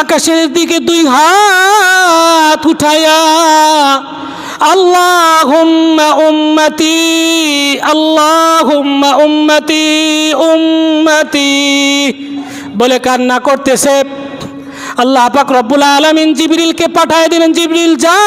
আকাশের দিকে দুই হাত উঠায়া, আল্লাহুম্মা উম্মতি আল্লাহুম্মা উম্মতি উম্মতি। বলে কান্না করতেছে। আল্লাহ পাক রব্বুল আলামিন জিবরিলকে পাঠায় দিলেন, জিবরিল, যা।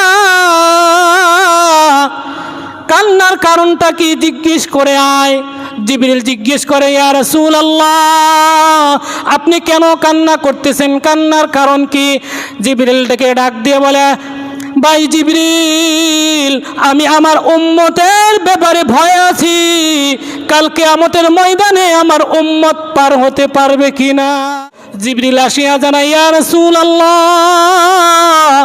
কান্নার কারণটা কি জিজ্ঞেস করে আয়। জিবরিল জিজ্ঞেস করে, ইয়া রাসূল আল্লাহ আপনি কেন কান্না করতেছেন? কান্নার কারণ কি? জিবরিল ডেকে ডাক দিয়ে বলে, ভাই জিবরিল, আমি আমার উম্মতের ব্যাপারে ভয় আছি। কালকে আমতের ময়দানে আমার উম্মত পার হতে পারবে কিনা? জিবরিল আসিয়া জানাই ইয়া আল্লাহ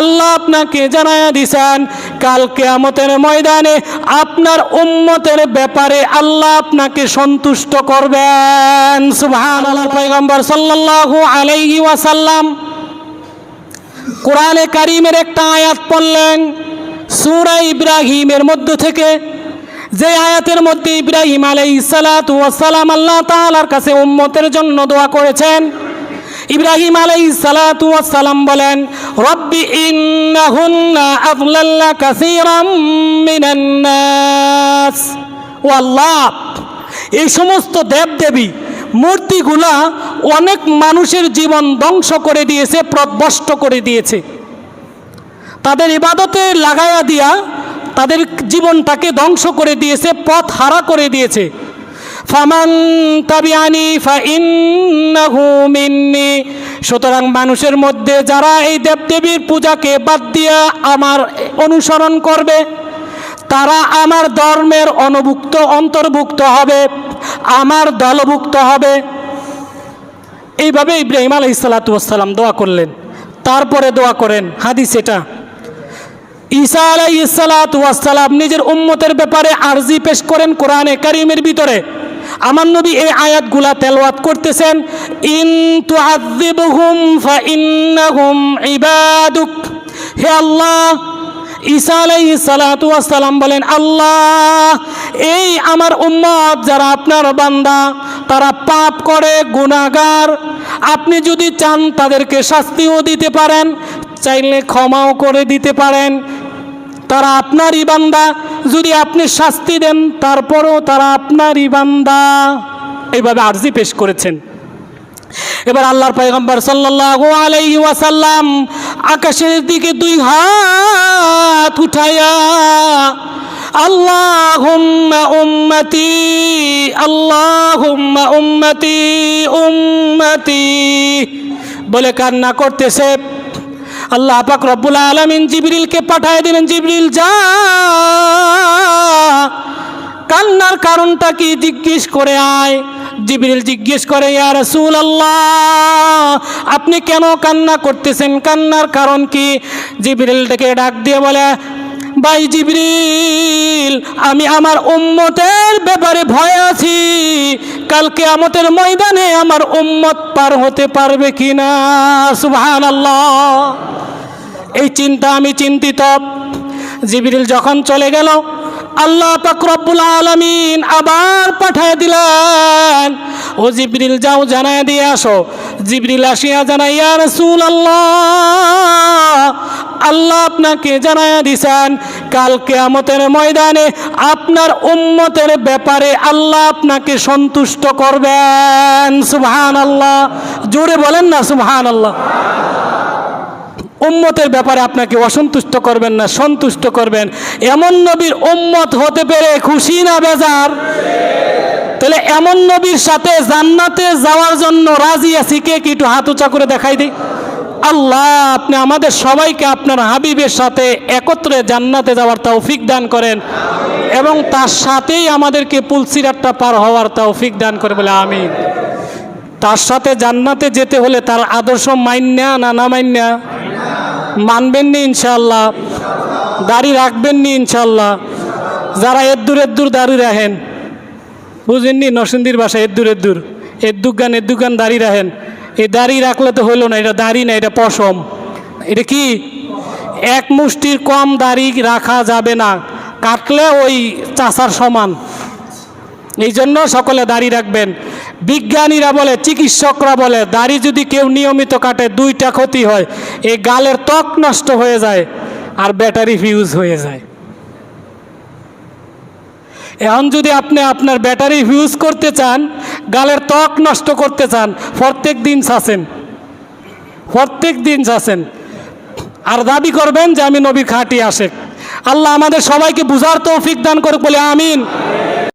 আল্লাহ আপনাকে জানায়া দিছেন কালকে আমতের ময়দানে আপনার উম্মতের ব্যাপারে আল্লাহ আপনাকে সন্তুষ্ট করবেন। সুবহানাল্লাহ, পয়গম্বর সাল্লাল্লাহু আলাইহি ওয়াসাল্লাম কোরআনে কারিমের একটা আয়াত পড়লেন, সূরা ইব্রাহিমের মধ্য থেকে। যে আয়াতের মধ্যে ইব্রাহিম আলাই সালাতু ওয়াসালাম আল্লাহ তাআলার কাছে উম্মতের জন্য দোয়া করেছেন, ইব্রাহিম আলাই সালাতু ওয়াসালাম বলেন, রব্বি ইন্নাহুন্না আদলাল্লা কাসীরাম মিনান ও আল্লাহ, এই সমস্ত দেবদেবী মূর্তিগুলা অনেক মানুষের জীবন ধ্বংস করে দিয়েছে প্রদবষ্ট করে দিয়েছে। তাদের ইবাদতে লাগায়া দিয়া তাদের জীবনটাকে ধ্বংস করে দিয়েছে, পথ হারা করে দিয়েছে। সুতরাং মানুষের মধ্যে যারা এই দেবদেবীর পূজাকে বাদ দিয়া আমার অনুসরণ করবে, তারা আমার ধর্মের অনুভুক্ত, অন্তর্ভুক্ত হবে, আমার দলভুক্ত হবে। এইভাবে ইব্রাহিম আলহ সালাতাম দোয়া করলেন। তারপরে দোয়া করেন। হাদিস এটা। ঈসা আলাই সালাতাম নিজের উম্মতের ব্যাপারে আর্জি পেশ করেন কোরআনে কারিমের ভিতরে। আমার নবী এই আয়াতগুলা তেলওয়াত করতেছেন, ইন তুআযিবহুম ইন্নাহুম ইবাদুক। হে আল্লাহ, ঈসা আলাইহি সালাতু ওয়াসসালাম বলেন, আল্লাহ, এই আমার উম্মত যারা আপনার বান্দা, তারা পাপ করে, গুনাহগার। আপনি যদি চান তাদেরকে শাস্তিও দিতে পারেন, চাইলে ক্ষমাও করে দিতে পারেন। তারা আপনার বান্দা। যদি আপনি শাস্তি দেন, তারপরও তারা আপনার বান্দা। এইভাবে আর্জি পেশ করেছেন। এবার আল্লাহর পয়গম্বর সাল্লাল্লাহু আলাইহি ওয়াসাল্লাম আকাশের দিকে দুই হাত উঠায়া, আল্লাহুম্মা উম্মতি আল্লাহুম্মা উম্মতি উম্মতি। বলে কান্না করতেছে। আল্লাহ পাক রব্বুল আলামিন জিবরিলকে পাঠায় দিলেন, জিবরিল, যা। কান্নার কারণটা কি জিজ্ঞেস করে আয়। জিবরিল জিজ্ঞেস করে, ইয়া রাসূল আল্লাহ আপনি কেন কান্না করতেছেন? কান্নার কারণ কি? জিবরিল ডেকে ডাক দিয়ে বলে ভাই জিবরিল, আমি আমার উম্মতের ব্যাপারে ভয় আছি। কালকে আমতের ময়দানে আমার উম্মত পার হতে পারবে কিনা? সুবহানাল্লাহ। এই চিন্তা আমি চিন্তিত। জিবরিল যখন চলে গেল, আল্লাহ পাকরবুল আলমিন আবার পাঠায় দিলেন। ও জিবরিল, যাও জানায় দিয়ে আসো। জিবরিল আসিয়া জানাই রাসূল আল্লাহ আল্লাহ আপনাকে জানায় দিছেন কালকে আমতের ময়দানে আপনার উম্মতের ব্যাপারে আল্লাহ আপনাকে সন্তুষ্ট করবেন। সুবহান আল্লাহ জোরে বলেন না সুবহান আল্লাহ উম্মতের ব্যাপারে আপনাকে অসন্তুষ্ট করবেন না, সন্তুষ্ট করবেন। এমন নবীর উম্মত হতে পেরে খুশি না, বেজার? তাহলে এমন নবীর সাথে জান্নাতে যাওয়ার জন্য রাজি আছি কে কি একটু হাত উঁচা করে দেখাই দিই? আল্লাহ, আপনি আমাদের সবাইকে আপনার হাবিবের সাথে একত্রে জান্নাতে যাওয়ার তৌফিক দান করেন এবং তার সাথেই আমাদেরকে পুলসিরাটটা পার হওয়ার তৌফিক দান করে বলে আমি তার সাথে জান্নাতে যেতে হলে তার আদর্শ মাইন্যা না না মাইন্যা? মানবেন নি ইনশাল্লাহ দাড়ি রাখবেন নি ইনশাল্লাহ যারা এদ্দুর এদ্দুর দাড়ি রাখেন। বুঝেননি, নরসিংদীর বাসা এদ্দুর এদ্দুর। এদ্দুক গান এদ্দুক গান দাড়ি রাখেন। এই দাড়ি রাখলে তো হইল না, এটা দাড়ি না, এটা পশম। এটা কি? এক মুষ্টির কম দাড়ি রাখা যাবে না, কাটলে ওই চাষার সমান। এই জন্য সকলে দাড়ি রাখবেন। বিজ্ঞানীরা বলে, চিকিৎসকরা বলে, দাড়ি যদি কেউ নিয়মিত কাটে, দুইটা ক্ষতি হয়। এই গালের ত্বক নষ্ট হয়ে যায় আর ব্যাটারি ফিউজ হয়ে যায়। এখন যদি আপনি আপনার ব্যাটারি ইউজ করতে চান, গালের ত্বক নষ্ট করতে চান, প্রত্যেক দিন শাসেন প্রত্যেক দিন শাসেন আর দাবি করবেন যে আমি নবীর খাঁটি আসে আল্লাহ আমাদের সবাইকে বুঝার তৌফিক দান করুক, বলে আমিন।